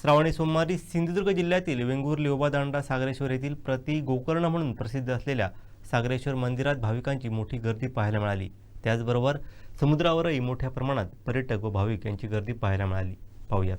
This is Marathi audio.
श्रावणी सोमवारी सिंधुदुर्ग जिल्ह्यातील वेंगुर्ली लिओबादांडा सागरेश्वर येथील प्रति गोकर्ण म्हणून प्रसिद्ध असलेल्या सागरेश्वर मंदिरात भाविकांची मोठी गर्दी पाहायला मिळाली. त्याचबरोबर समुद्रावरही मोठ्या प्रमाणात पर्यटक व भाविक यांची गर्दी पाहायला मिळाली. पाहूयात.